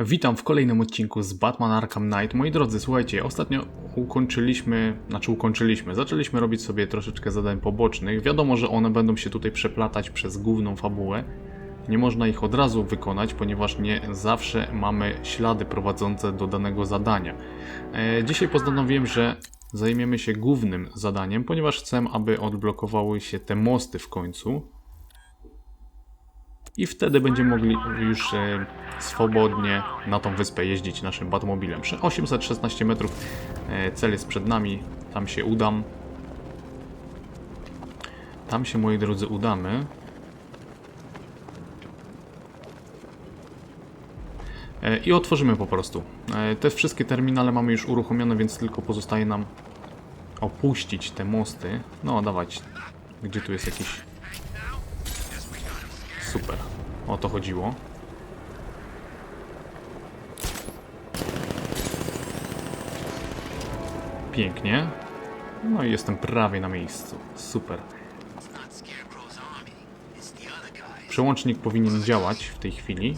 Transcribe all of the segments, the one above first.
Witam w kolejnym odcinku z Batman Arkham Knight. Moi drodzy, słuchajcie, ostatnio ukończyliśmy, znaczy ukończyliśmy, zaczęliśmy robić sobie troszeczkę zadań pobocznych. Wiadomo, że one będą się tutaj przeplatać przez główną fabułę. Nie można ich od razu wykonać, ponieważ nie zawsze mamy ślady prowadzące do danego zadania. E, dzisiaj postanowiłem, że zajmiemy się głównym zadaniem, ponieważ chcę, aby odblokowały się te mosty w końcu, i wtedy będziemy mogli już e, swobodnie na tą wyspę jeździć naszym Batmobilem. Prze- 816 metrów, e, cel jest przed nami, tam się udam. Tam się, moi drodzy, udamy. E, I otworzymy po prostu. Te wszystkie terminale mamy już uruchomione, więc tylko pozostaje nam opuścić te mosty. No, dawać. Gdzie tu jest jakiś Super. O to chodziło. Pięknie. No i jestem prawie na miejscu. Super. Przełącznik powinien działać w tej chwili.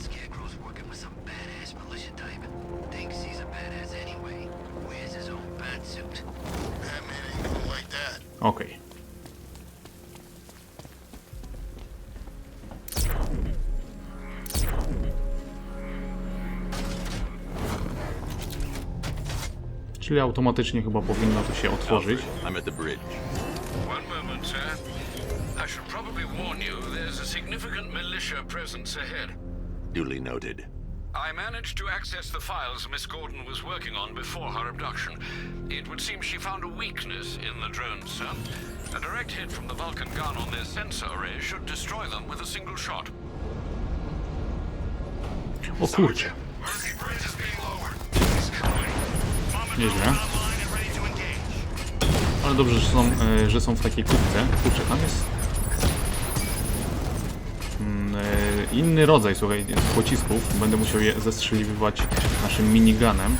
Czyli automatycznie chyba powinno to się otworzyć. I'm at the bridge. One moment, sir. I should probably warn you there's a significant militia presence ahead. Duly noted. I managed to access the files Miss Gordon was working on before her abduction. It would seem she found a weakness in the drones, sir. A direct hit from the Vulcan gun on their sensor array should destroy them with a single shot. O kurczę, Mercy Bridge is being. Nieźle. Ale dobrze, że są, e, że są w takiej kubce. Kurczę, tam jest mm, e, inny rodzaj, słuchaj, pocisków. Będę musiał je zestrzeliwać naszym miniganem.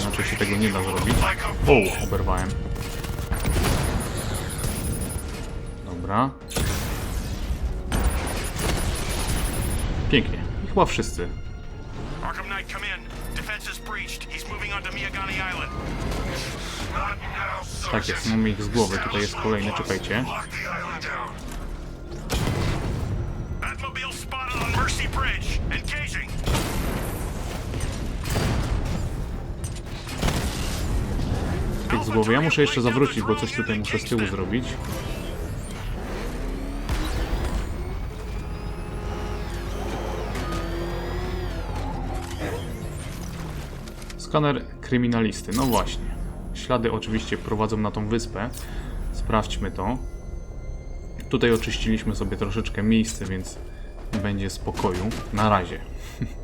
Inaczej się tego nie da zrobić. O, oberwałem. Dobra. Pięknie. I chyba wszyscy. Tak jest, mamy ich z głowy. Tutaj jest kolejny, czekajcie. Tych z głowy. Ja muszę jeszcze zawrócić, bo coś tutaj muszę z tyłu zrobić. Skaner kryminalisty. No właśnie. Ślady oczywiście prowadzą na tą wyspę. Sprawdźmy to. Tutaj oczyściliśmy sobie troszeczkę miejsce, więc będzie spokoju. Na razie.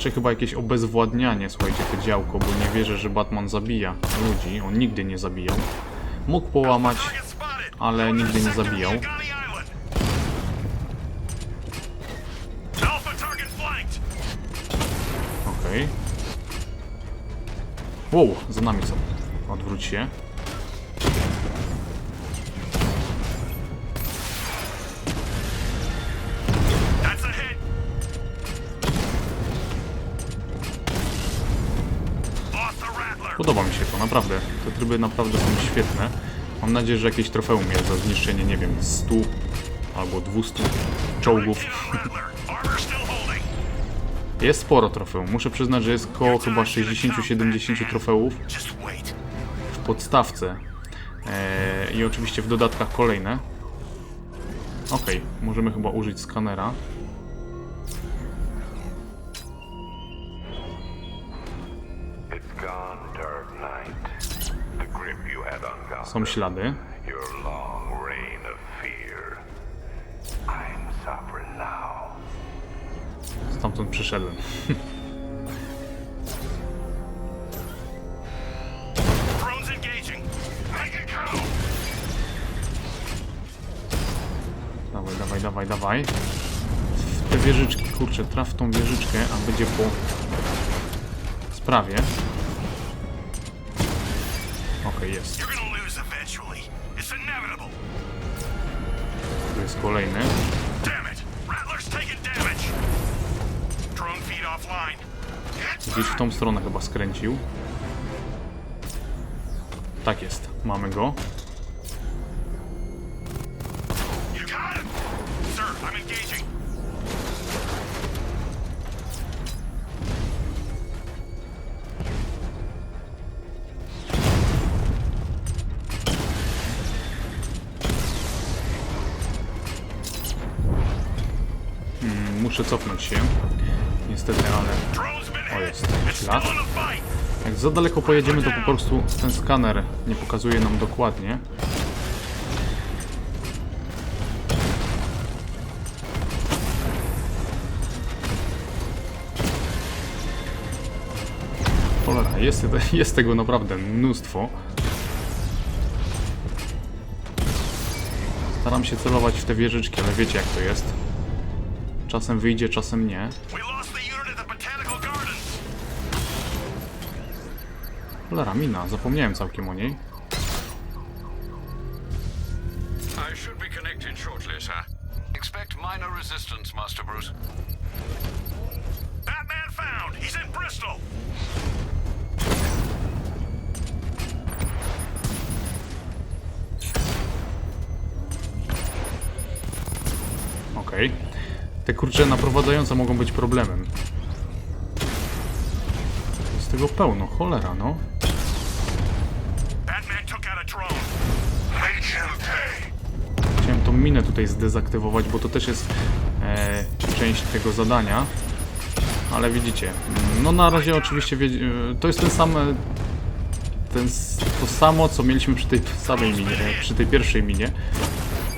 raczej chyba jakieś obezwładnianie, słuchajcie, to działko, bo nie wierzę, że Batman zabija ludzi. On nigdy nie zabijał. Mógł połamać, ale nigdy nie zabijał. Okej. Wow, za nami są. Odwróć się. Podoba mi się to, naprawdę. Te tryby naprawdę są świetne. Mam nadzieję, że jakieś trofeum jest za zniszczenie, nie wiem, 100 albo 200 czołgów. Jest sporo trofeum. Muszę przyznać, że jest koło chyba 60-70 trofeów w podstawce. Eee, I oczywiście w dodatkach kolejne. Okej, możemy chyba użyć skanera. Sovereign now. Stamtąd przyszedłem. Dawaj, dawaj, dawaj, dawaj. W te wieżyczki, kurczę, traf w tą wieżyczkę, a będzie po Prawie. Okej, jest. Feed offline. Gdzieś w tą stronę chyba skręcił. Tak jest, mamy go. Muszę cofnąć się. Niestety, ale O, jest. Ślad. jak za daleko pojedziemy, to po prostu ten skaner nie pokazuje nam dokładnie. Cholera, jest, jest tego naprawdę mnóstwo. Staram się celować w te wieżyczki, ale wiecie jak to jest. Czasem wyjdzie, czasem nie. Cholera, mina, zapomniałem całkiem o niej. Expect minor resistance, Master Bruce. Found. He's in Bristol. Okej. Te kurcze naprowadzające mogą być problemem. Z tego pełno, cholera no. Chciałem tą minę tutaj zdezaktywować, bo to też jest e, część tego zadania. Ale widzicie, no na razie oczywiście e, to jest ten sam, e, ten, to samo co mieliśmy przy tej samej minie, przy tej pierwszej minie.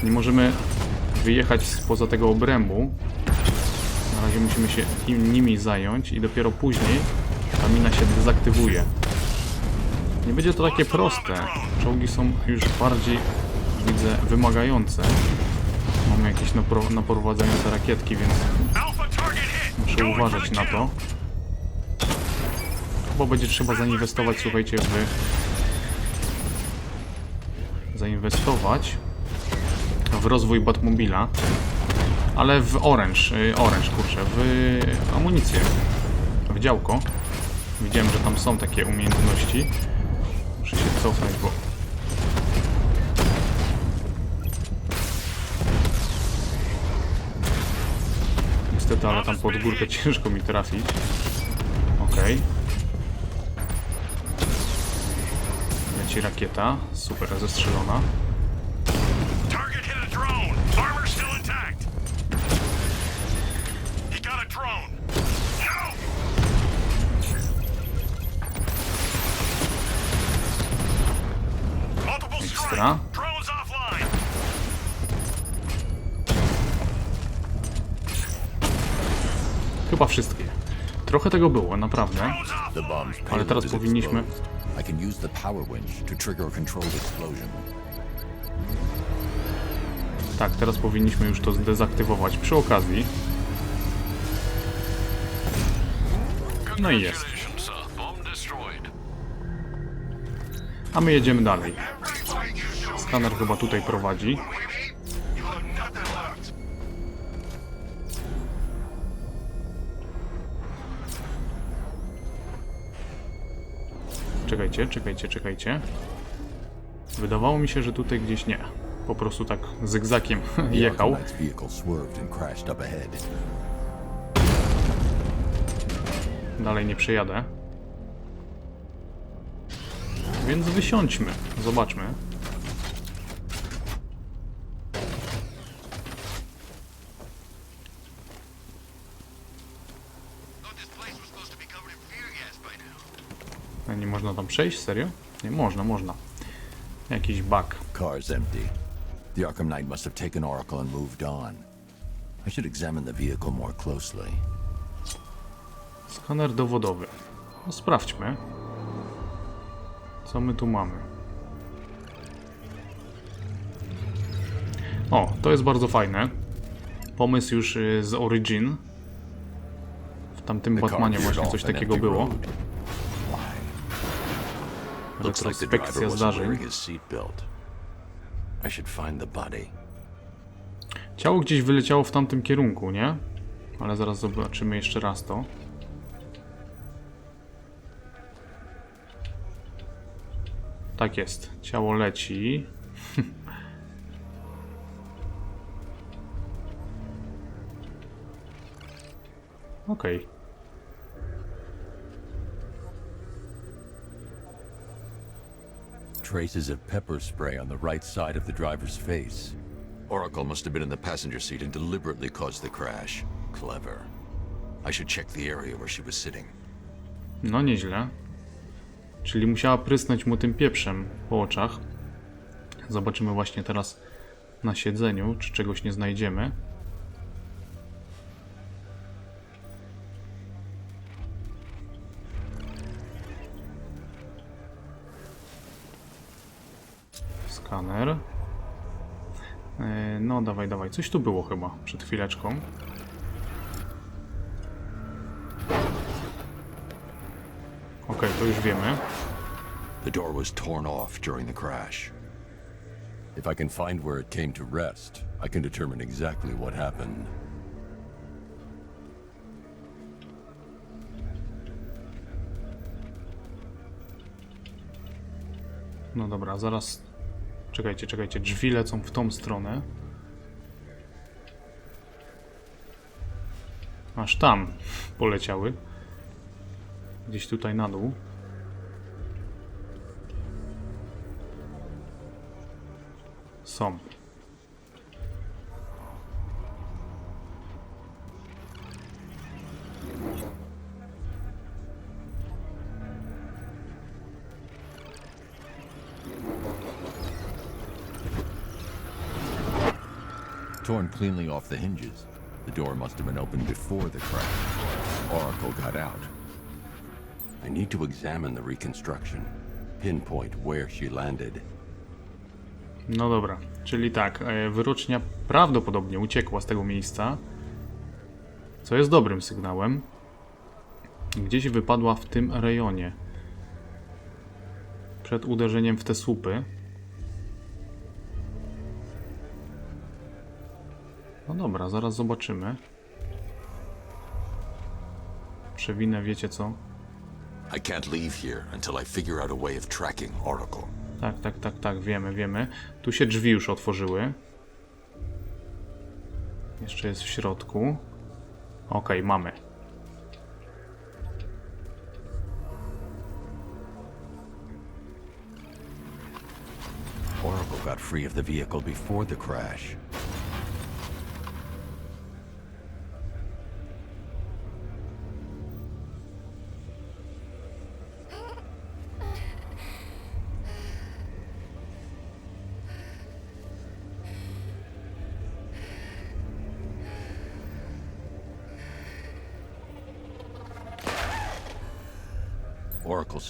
Nie możemy wyjechać spoza tego obrębu. Na razie musimy się im, nimi zająć i dopiero później ta mina się dezaktywuje. Nie będzie to takie proste. Czołgi są już bardziej, widzę, wymagające. Mamy jakieś napro- naprowadzające rakietki, więc muszę uważać na to. Chyba będzie trzeba zainwestować, słuchajcie, w... Zainwestować w rozwój Batmobila, ale w Orange, y, Orange, kurczę, w amunicję, w działko. Widziałem, że tam są takie umiejętności. Muszę się cofnąć, bo... Niestety, ale tam pod górkę ciężko mi trafić. Okej. Leci rakieta. Super, zestrzelona. Offline. Chyba wszystkie. Trochę tego było, naprawdę. Ale teraz powinniśmy... exposed. I can use the power winch to trigger a controlled explosion. Tak, teraz powinniśmy już to zdezaktywować przy okazji. No i jest. A my jedziemy dalej. Skaner chyba tutaj prowadzi. Czekajcie, czekajcie, czekajcie. Wydawało mi się, że tutaj gdzieś nie. Po prostu tak zygzakiem jechał. Dalej nie przejadę. Więc wysiądźmy. Zobaczmy. Można tam przejść? Serio? Nie można, można. Jakiś bug. Car's empty. The Arkham Knight must have taken Oracle and moved on. I should examine the vehicle more closely. Skaner dowodowy. No, sprawdźmy. Co my tu mamy? O, to jest bardzo fajne. Pomysł już y, z Origin. W tamtym Batmanie właśnie coś takiego było. Looks like the driver wasn't zdarzeń. wearing his seatbelt. I should find the body. Ciało gdzieś wyleciało w tamtym kierunku, nie? Ale zaraz zobaczymy jeszcze raz to. Tak jest. Ciało leci. Okej. Traces of pepper spray on the right side of the driver's face. Oracle must have been in the passenger seat and deliberately caused the crash. Clever. I should check the area where she was sitting. No nieźle. Czyli musiała prysnąć mu tym pieprzem po oczach. Zobaczymy właśnie teraz na siedzeniu, czy czegoś nie znajdziemy. Skaner. E, No, dawaj, dawaj. Coś tu było chyba przed chwileczką. Okej, to już wiemy. The door was torn off during the crash. If I can find where it came to rest, I can determine exactly what happened. No dobra, zaraz. Czekajcie, czekajcie. Drzwi lecą w tą stronę. Aż tam poleciały. Gdzieś tutaj na dół. Są. Torn cleanly off the hinges. The door must have been opened before the crash. Oracle got out. I need to examine the reconstruction. Pinpoint where she landed. No dobra, czyli tak, e, wyrocznia prawdopodobnie uciekła z tego miejsca, co jest dobrym sygnałem. Gdzieś wypadła w tym rejonie. Przed uderzeniem w te słupy. No dobra, zaraz zobaczymy. Przewinę, wiecie co? I can't leave here until I figure out a way of tracking Oracle. Tak, tak, tak, tak, wiemy, wiemy. Tu się drzwi już otworzyły. Jeszcze jest w środku. Okej, mamy. Oracle got free of the vehicle before the crash.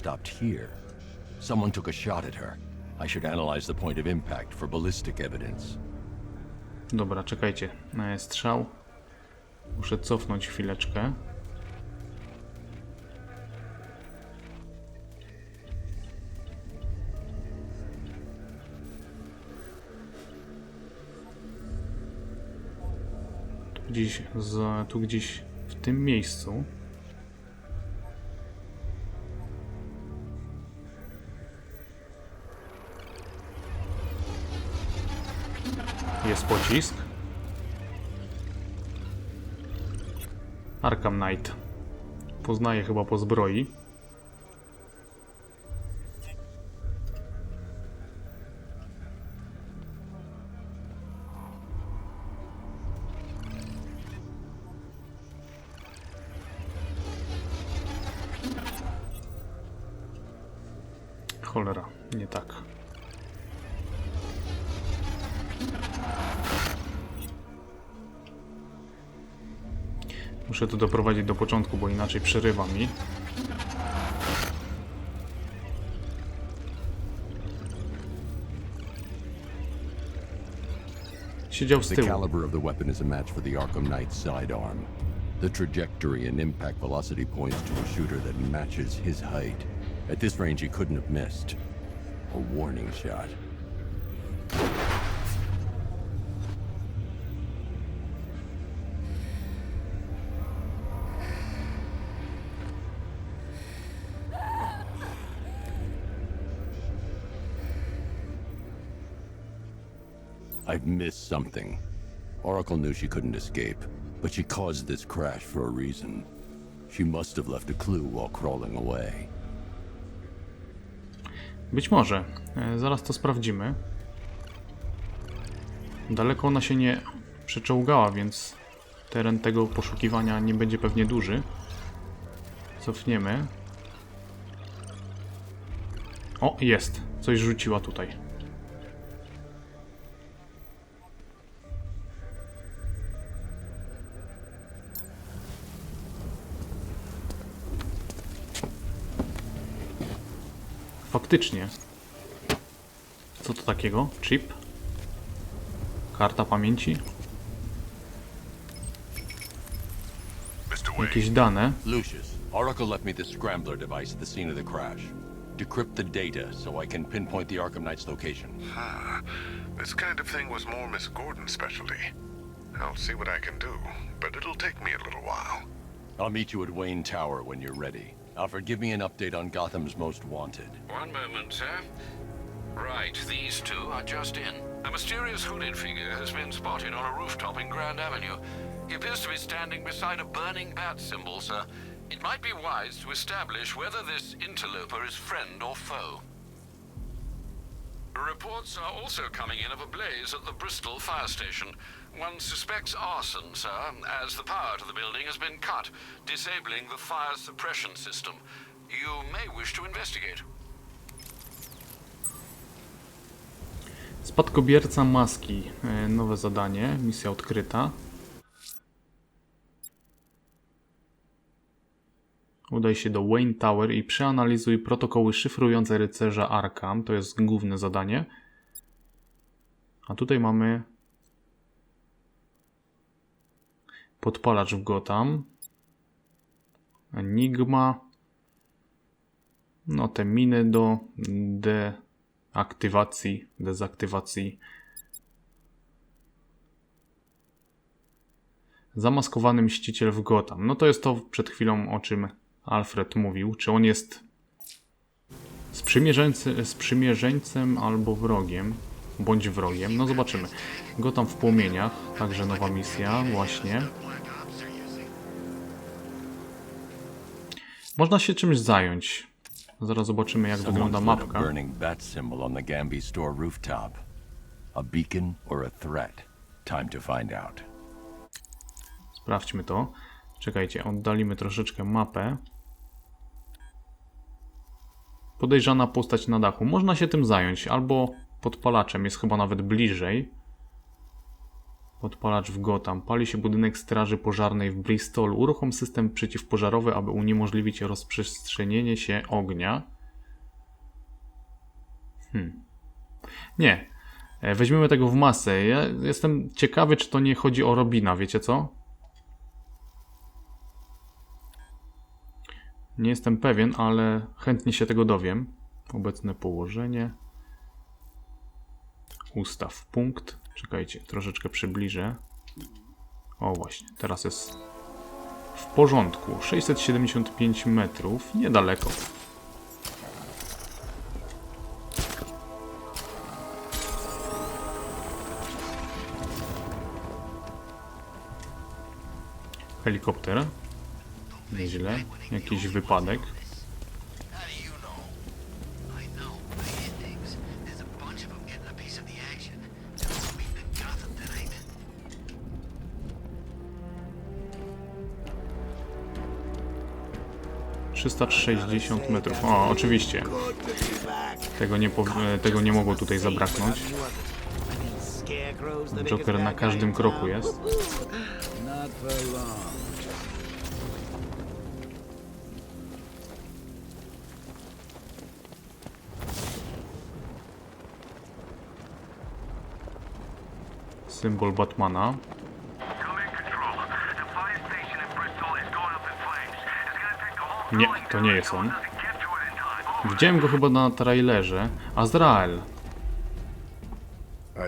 Stopped here. Someone took a shot at her. I should analyze the point of impact for ballistic evidence. Dobra, czekajcie. E, Strzał. Muszę cofnąć chwileczkę. Gdzieś, z, tu gdzieś w tym miejscu. Jest pocisk. Arkham Knight. Poznaję chyba po zbroi. Cholera, nie tak. Muszę to doprowadzić do początku, bo inaczej przerywa mi. Siedział z The tyłu. caliber of the weapon is a match for the Arkham Knight's sidearm. The trajectory and impact velocity points to a shooter that matches his height. At this range, he couldn't have missed. A warning shot. I've missed something. Oracle knew she couldn't escape, but she caused this crash for a reason. She must have left a clue while crawling away. Być może. E, Zaraz to sprawdzimy. Daleko ona się nie przeczołgała, więc teren tego poszukiwania nie będzie pewnie duży. Cofniemy. O, jest. Coś rzuciła tutaj. Faktycznie. Co to takiego? Chip? Karta pamięci? Jakieś dane? Lucius, Oracle left me this scrambler device at the scene of the crash. Decrypt the data so I can pinpoint the Arkham Knight's location. this kind of thing was more Miss Gordon's specialty. I'll see what I can do, but it'll take me a little while. I'll meet you at Wayne Tower when you're ready. Alfred, give me an update on Gotham's Most Wanted. One moment, sir. Right, these two are just in. A mysterious hooded figure has been spotted on a rooftop in Grand Avenue. He appears to be standing beside a burning bat symbol, sir. It might be wise to establish whether this interloper is friend or foe. Reports are also coming in of a blaze at the Bristol fire station. One suspects arson, sir, as the power to the building has been cut, disabling the fire suppression system. You may wish to investigate. Spadkobierca maski. E, Nowe zadanie. Misja odkryta. Udaj się do Wayne Tower i przeanalizuj protokoły szyfrujące rycerza Arkham. To jest główne zadanie. A tutaj mamy podpalacz w Gotham. Enigma. No te miny do deaktywacji, dezaktywacji. Zamaskowany mściciel w Gotham. No to jest to przed chwilą, o czym Alfred mówił. Czy on jest sprzymierzeńcem albo wrogiem? Bądź wrogiem. No zobaczymy. Gotham w płomieniach. Także nowa misja. Właśnie. Można się czymś zająć. Zaraz zobaczymy, jak wygląda mapka. burning bat symbol on the Gambi store rooftop. A beacon or a threat? Time to find out. Sprawdźmy to. Czekajcie, oddalimy troszeczkę mapę. Podejrzana postać na dachu. Można się tym zająć, albo podpalaczem, jest chyba nawet bliżej. Podpalacz w Gotham. Pali się budynek straży pożarnej w Bristol. Uruchom system przeciwpożarowy, aby uniemożliwić rozprzestrzenienie się ognia. Hmm. Nie. E, Weźmiemy tego w masę. Ja jestem ciekawy, czy to nie chodzi o Robina, wiecie co? Nie jestem pewien, ale chętnie się tego dowiem. Obecne położenie. Ustaw punkt. Czekajcie, troszeczkę przybliżę. O właśnie, teraz jest w porządku. 675 metrów, niedaleko. Helikopter. Nieźle. Jakiś wypadek. 360 metrów. O, oczywiście. Tego nie, e, tego nie mogło tutaj zabraknąć. Joker na każdym kroku jest. Symbol Batmana. Nie, to nie jest on. to get to it in time. Widziałem go chyba na trailerze. Azrael.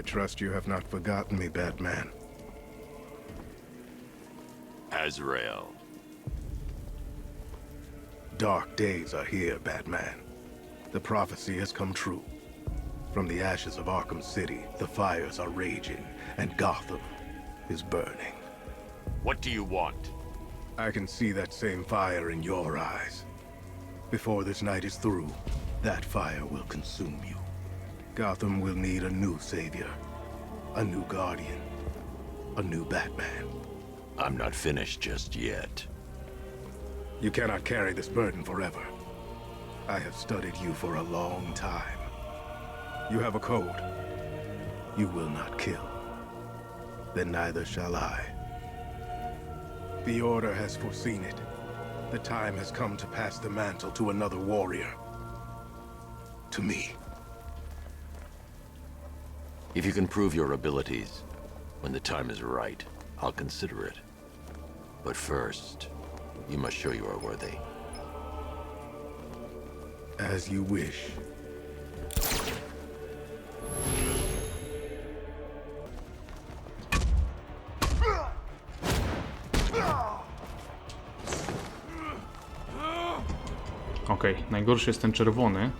I trust you have not forgotten me, Batman. Azrael. Dark days are here, Batman. The prophecy has come true. From the ashes of Arkham City, the fires are raging, and Gotham is burning. What do you want? I can see that same fire in your eyes. Before this night is through, that fire will consume you. Gotham will need a new savior, a new guardian, a new Batman. I'm not finished just yet. You cannot carry this burden forever. I have studied you for a long time. You have a code. You will not kill. Then neither shall I. The Order has foreseen it. The time has come to pass the mantle to another warrior. To me. If you can prove your abilities, when the time is right, I'll consider it. But first, you must show you are worthy. As you wish. Okej, najgorszy jest ten czerwony.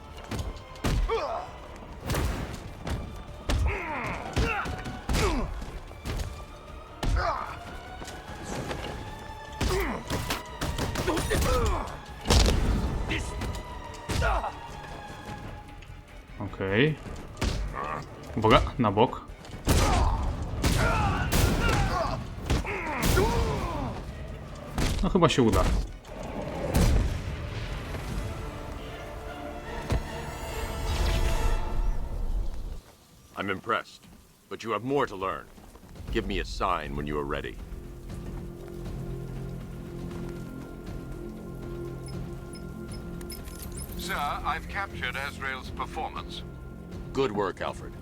Okej. Uwaga, na bok. No chyba się uda. You have more to learn. Give me a sign when you are ready. Sir, I've captured Azrael's performance. Good work, Alfred.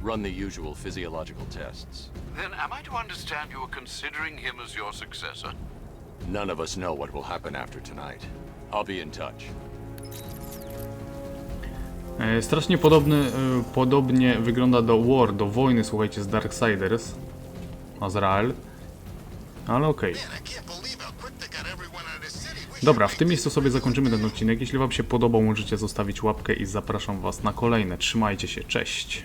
Run the usual physiological tests. Then am I to understand you are considering him as your successor? None of us know what will happen after tonight. I'll be in touch. E, Strasznie podobny, e, podobnie wygląda do War, do wojny, słuchajcie, z Darksiders. Azrael. Ale okej. We Dobra, w tym miejscu sobie zakończymy ten odcinek. Jeśli Wam się podobał, możecie zostawić łapkę i zapraszam Was na kolejne. Trzymajcie się, cześć!